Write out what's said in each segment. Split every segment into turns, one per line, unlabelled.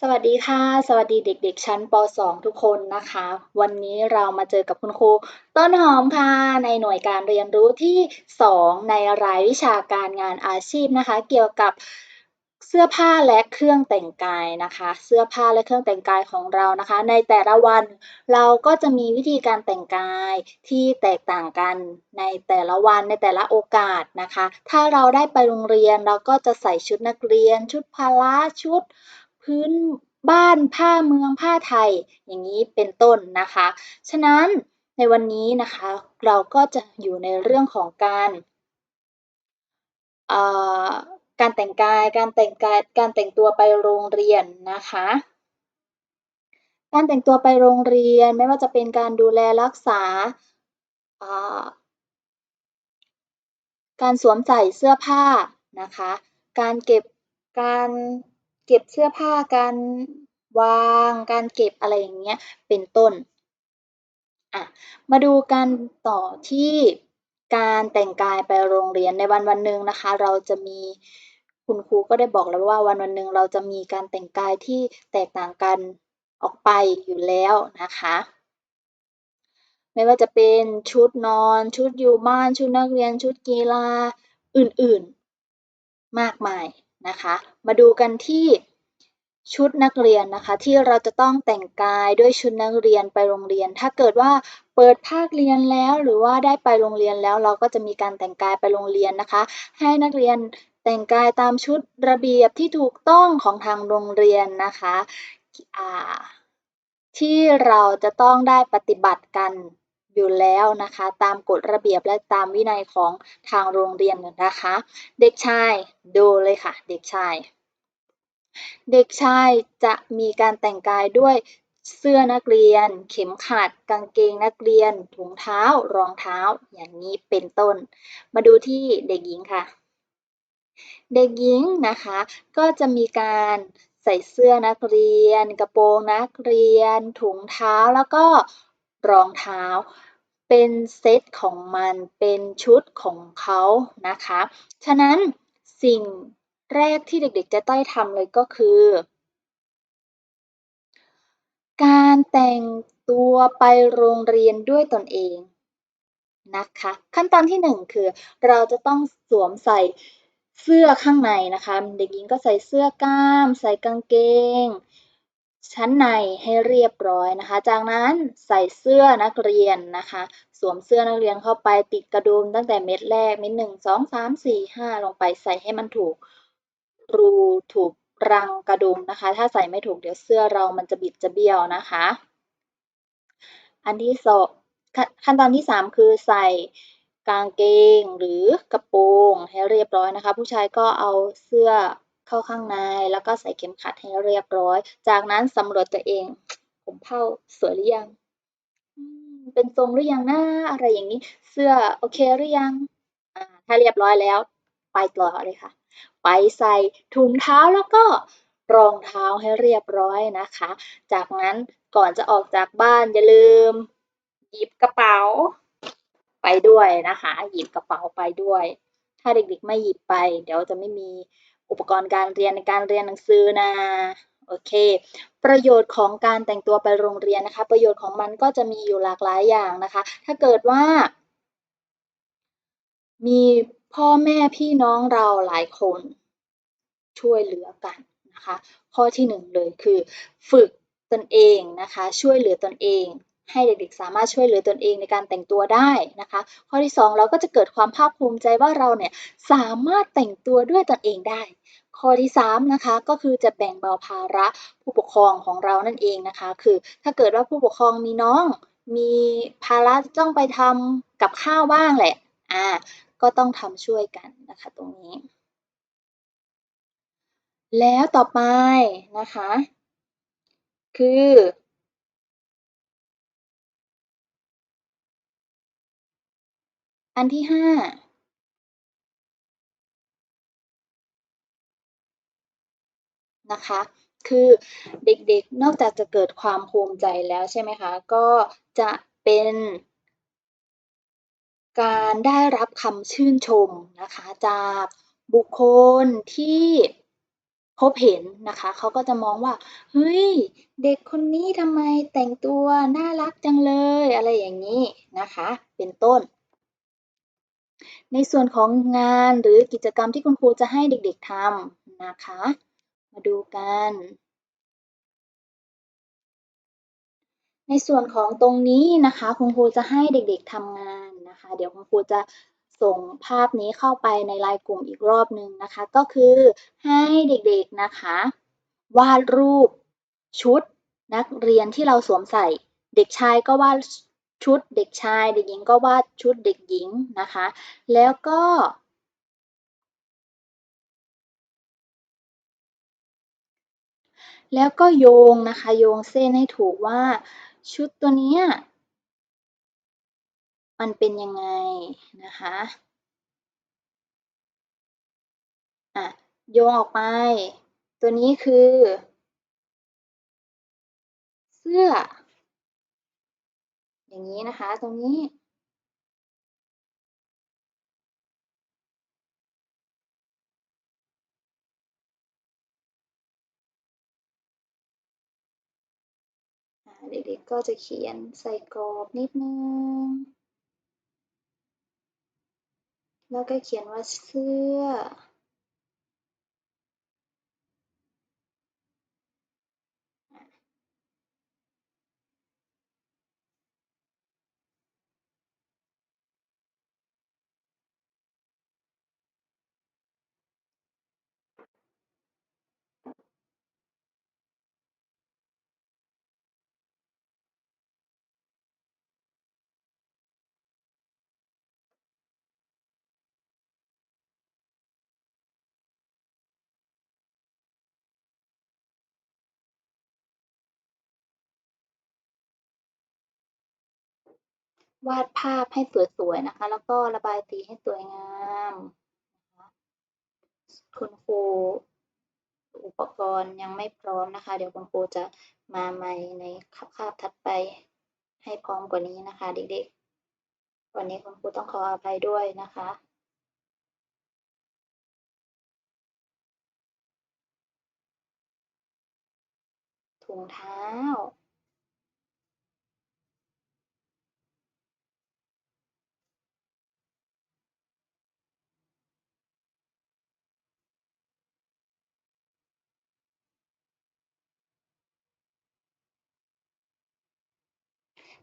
สวัสดีค่ะ สวัสดีเด็ก ๆ ชั้นป .2 ทุกคนนะคะ วันนี้เรามาเจอกับคุณครูต้นหอมค่ะ ในหน่วยการเรียนรู้ที่ 2 ในรายวิชาการงานอาชีพนะคะ เกี่ยวกับเสื้อผ้าและเครื่องแต่งกายนะคะ เสื้อผ้าและเครื่องแต่งกายของเรานะคะ ในแต่ละวันเราก็จะมีวิธีการแต่งกายที่แตกต่างกันในแต่ละวันในแต่ละโอกาสนะคะ ถ้าเราได้ไปโรงเรียนเราก็จะใส่ชุดนักเรียน ชุดพละชุด พื้นบ้านผ้าเมืองผ้าไทย อย่างนี้เป็นต้นนะคะ ฉะนั้นในวันนี้นะคะเราก็จะอยู่ในเรื่องของการการแต่งกาย การแต่งกาย การแต่งตัวไปโรงเรียนนะคะ การแต่งตัวไปโรงเรียนไม่ว่าจะเป็นการดูแลรักษา การสวมใส่เสื้อผ้านะคะ การเก็บ การ เก็บเสื้อผ้า การวาง การเก็บอะไรอย่างเงี้ย เป็นต้น อะ มาดูกันต่อที่การแต่งกายไปโรงเรียนในวันวันหนึ่งนะคะ เราจะมีคุณครูก็ได้บอกแล้วว่าวันวันหนึ่งเราจะมีการแต่งกายที่แตกต่างกันออกไปอยู่แล้วนะคะ ไม่ว่าจะเป็นชุดนอน ชุดอยู่บ้าน ชุดนักเรียน ชุดกีฬาอื่นๆ มากมาย นะคะ มาดูกันที่ชุดนักเรียนนะคะ ที่เราจะต้องแต่งกายด้วยชุดนักเรียนไปโรงเรียน ถ้าเกิดว่าเปิดภาคเรียนแล้วหรือว่าได้ไปโรงเรียนแล้วเราก็จะมีการแต่งกายไปโรงเรียนนะคะ ให้นักเรียนแต่งกายตามชุดระเบียบที่ถูกต้องของทางโรงเรียนนะคะที่เราจะต้องได้ปฏิบัติกัน อยู่แล้วนะคะ ตามกฎระเบียบและตามวินัยของทางโรงเรียนนะคะ เด็กชายดูเลยค่ะ เด็กชาย เด็กชายจะมีการแต่งกายด้วยเสื้อนักเรียน เข็มขัด กางเกงนักเรียน ถุงเท้า รองเท้า อย่างนี้เป็นต้น มาดูที่เด็กหญิงค่ะ เด็กหญิงนะคะ ก็จะมีการใส่เสื้อนักเรียน กระโปรงนักเรียน ถุงเท้าแล้วก็รองเท้า เป็นเซตของมัน เป็นชุดของเขานะคะ ฉะนั้นสิ่งแรกที่เด็กๆจะต้องทำเลยก็คือ การแต่งตัวไปโรงเรียนด้วยตนเองนะคะ ขั้นตอนที่ 1 คือ เราจะต้องสวมใส่เสื้อข้างในนะคะ เด็กหญิงก็ใส่เสื้อกล้าม ใส่กางเกง ชั้นในให้เรียบร้อยนะคะ จากนั้นใส่เสื้อนักเรียนนะคะ สวมเสื้อนักเรียนเข้าไปติดกระดุมตั้งแต่เม็ดแรกเม็ดหนึ่งสองสามสี่ห้าลงไปใส่ให้มันถูกรูถูกรังกระดุมนะคะ ถ้าใส่ไม่ถูกเดี๋ยวเสื้อเรามันจะบิดจะเบี้ยวนะคะ อันที่สองขั้นตอนที่ 3 คือใส่กางเกงหรือกระโปรงให้เรียบร้อยนะคะ ผู้ชายก็เอาเสื้อ เข้าข้างในแล้วก็ใส่เข็มขัดให้เรียบร้อย จากนั้นสำรวจตัวเอง ผมเผ้าสวยหรือยังเป็นทรงหรือยังนะอะไรอย่างนี้ เสื้อโอเคหรือยังถ้าเรียบร้อยแล้ว ไปต่อเลยค่ะ ไปใส่ถุงเท้าแล้วก็รองเท้าให้เรียบร้อยนะคะ จากนั้นก่อนจะออกจากบ้านอย่าลืม หยิบกระเป๋า ไปด้วยนะคะ หยิบกระเป๋าไปด้วย ถ้าเด็กๆไม่หยิบไป เดี๋ยวจะไม่มี อุปกรณ์การเรียนในการเรียนหนังสือนะโอเค ประโยชน์ของการแต่งตัวไปโรงเรียนนะคะ ประโยชน์ของมันก็จะมีอยู่หลากหลายอย่างนะคะ ถ้าเกิดว่า มีพ่อแม่พี่น้องเราหลายคนช่วยเหลือกันนะคะ ข้อที่หนึ่งเลยคือ ฝึกตนเองนะคะ ช่วยเหลือตนเอง ให้เด็กๆ สามารถช่วยเหลือตนเองในการแต่งตัวได้นะคะ ข้อที่ 2 เราก็จะเกิดความภาคภูมิใจว่าเราเนี่ยสามารถแต่งตัวด้วยตนเองได้ ข้อที่3นะคะก็คือจะแบ่งเบาภาระผู้ปกครองของเรานั่นเองนะคะ คือถ้าเกิดว่าผู้ปกครองมีน้อง มีภาระต้องไปทำกับข้าวบ้างแหละอ่าก็ต้องทำช่วยกันนะคะตรงนี้ แล้วต่อไปนะคะ คือ อันที่ห้านะคะ คือเด็กๆ นอกจากจะเกิดความภูมิใจแล้วใช่ไหมคะ ก็จะเป็นการได้รับคำชื่นชมนะคะ จากบุคคลที่พบเห็นนะคะ เขาก็จะมองว่า เฮ้ย เด็กคนนี้ทำไมแต่งตัวน่ารักจังเลย อะไรอย่างนี้นะคะ เป็นต้น ในส่วนของงานหรือกิจกรรมที่คุณครูจะให้เด็กๆทำนะคะ มาดูกัน ในส่วนของตรงนี้นะคะ คุณครูจะให้เด็กๆทำงานนะคะ เดี๋ยวคุณครูจะส่งภาพนี้เข้าไปในไลน์กลุ่มอีกรอบหนึ่งนะคะ ก็คือให้เด็กๆนะคะ วาดรูปชุดนักเรียนที่เราสวมใส่ เด็กชายก็วาด ชุดเด็กชาย เด็กหญิงก็วาดชุดเด็กหญิงนะคะ แล้วก็แล้วก็โยงนะคะโยงเส้นให้ถูกว่าชุดตัวนี้มันเป็นยังไงนะคะอะโยงออกไป ตัวนี้คือ เสื้อ อย่างนี้นะคะ ตรงนี้ เด็กๆก็จะเขียนใส่กรอบนิดนึง แล้วก็เขียนว่าเสื้อ วาดภาพให้สวยๆนะคะ แล้วก็ระบายสีให้สวยงามคุณครูอุปกรณ์ยังไม่พร้อมนะคะ เดี๋ยวคุณครูจะมาใหม่ในคาบถัดไปให้พร้อมกว่านี้นะคะ เด็กๆ วันนี้คุณครูต้องขออภัยด้วยนะคะถุงเท้า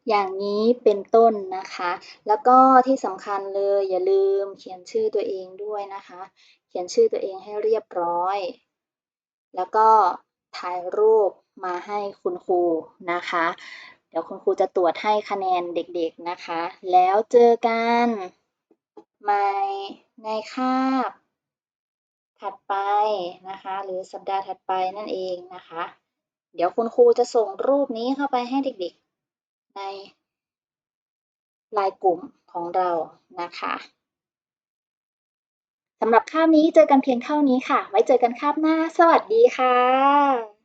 อย่างนี้เป็นต้นนะคะ แล้วก็ที่สำคัญเลยอย่าลืมเขียนชื่อตัวเองด้วยนะคะ เขียนชื่อตัวเองให้เรียบร้อย แล้วก็ถ่ายรูปมาให้คุณครูนะคะ เดี๋ยวคุณครูจะตรวจให้คะแนนเด็กๆนะคะ แล้วเจอกันใหม่ในคาบถัดไปนะคะ หรือสัปดาห์ถัดไปนั่นเองนะคะ เดี๋ยวคุณครูจะส่งรูปนี้เข้าไปให้เด็กๆ ในไลน์กลุ่มของเรานะคะสำหรับคาบนี้เจอกันเพียงเท่านี้ค่ะ ไว้เจอกันคาบหน้า สวัสดีค่ะ